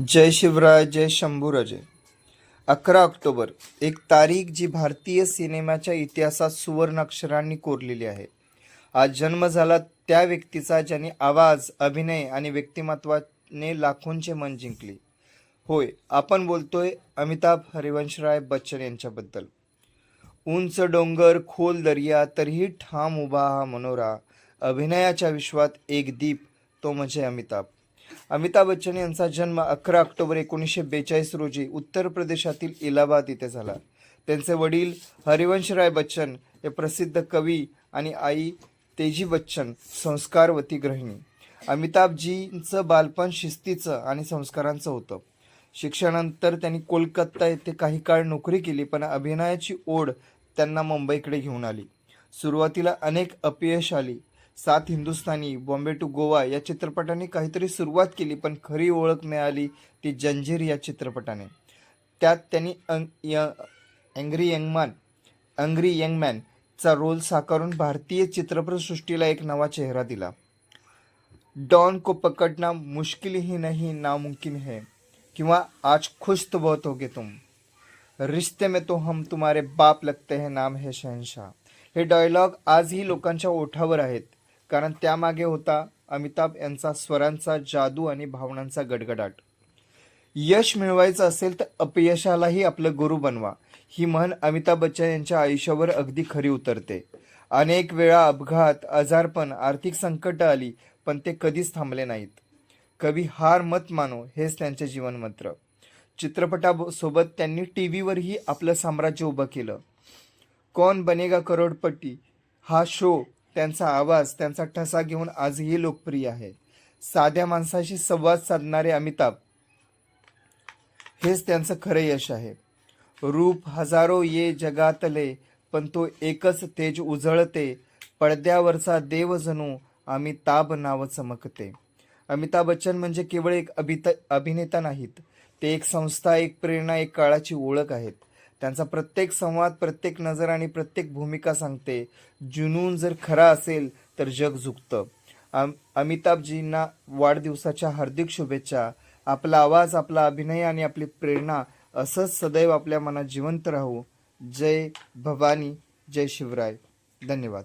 जय शिवराय जय शंभूराजे अकरा ऑक्टोबर एक तारीख जी भारतीय सिनेमाच्या इतिहासात सुवर्ण अक्षरांनी कोरलेली आहे. आज जन्म झाला त्या व्यक्तीचा ज्याने आवाज अभिनय आणि व्यक्तिमत्वाने लाखोंचे मन जिंकले. होय आपण बोलतोय अमिताभ हरिवंशराय बच्चन यांच्याबद्दल. उंच डोंगर खोल दर्या तरीही ठाम उभा हा मनोरा. अभिनयाच्या विश्वात एक दीप तो म्हणजे अमिताभ. अमिताभ बच्चन यांचा जन्म अकरा ऑक्टोबर एकोणीसशे बेचाळीस रोजी उत्तर प्रदेशातील इलाहाबाद इथे झाला. त्यांचे वडील हरिवंशराय बच्चन हे प्रसिद्ध कवी आणि आई तेजी बच्चन संस्कारवती गृहिणी. अमिताभजींचं बालपण शिस्तीचं आणि संस्कारांचं होतं. शिक्षणानंतर त्यांनी कोलकाता येथे काही काळ नोकरी केली पण अभिनयाची ओढ त्यांना मुंबईकडे घेऊन आली. सुरुवातीला अनेक अपयश आली सात हिंदुस्थानी बॉम्बे टू गोवा या चित्रपटाने काहीतरी सुरुवात केली पण खरी ओळख मिळाली ती जंजीर या चित्रपटाने. त्यात त्यांनी अं य अँग्री यंगमॅन अंग्री यंगमॅन चा रोल साकारून भारतीय चित्रपटसृष्टीला एक नवा चेहरा दिला. डॉन को पकडना मुश्किल ही नहीं नामुमकिन है. किंवा आज खुश तो बहुत होगे तुम. रिश्ते में तो हम तुम्हारे बाप लगते हैं नाम है शहनशाह. हे डायलॉग आजही लोकांच्या ओठावर आहेत. कारण त्यामागे होता अमिताभ यांचा स्वरांचा जादू आणि भावनांचा गडगडाट. यश मिळवायचं असेल तर अपयशालाही आपलं गुरु बनवा. ही म्हण अमिताभ बच्चन यांच्या आयुष्यावर अगदी खरी उतरते. अनेक वेळा अपघात आजारपण आर्थिक संकट आली पण ते कधीच थांबले नाहीत. कवी हार मत मानो हेच त्यांचे जीवनमंत्र चित्रपटासोबत त्यांनी टी व्हीवरही आपलं साम्राज्य उभं केलं. कौन बनेगा करोडपट्टी हा शो त्यांचा आवाज त्यांचा ठसा घेऊन आजही लोकप्रिय आहे. साध्या माणसाशी संवाद साधणारे अमिताभ. हेच त्यांचं खरं यश आहे. रूप हजारो ये जगातले पण तो एकच तेज उजळते. पडद्यावरचा देव जणू अमिताभ नाव चमकते. अमिताभ बच्चन म्हणजे केवळ एक अभित अभिनेता नाहीत. ते एक संस्था एक प्रेरणा एक काळाची ओळख आहेत. त्यांचा प्रत्येक संवाद प्रत्येक नजर आणि प्रत्येक भूमिका सांगते. जुनून जर खरा असेल तर जग झुकतं. अम अमिताभजींना वाढदिवसाच्या हार्दिक शुभेच्छा. आपला आवाज आपला अभिनय आणि आपली प्रेरणा असंच सदैव आपल्या मनात जिवंत राहू. जय भवानी जय शिवराय. धन्यवाद.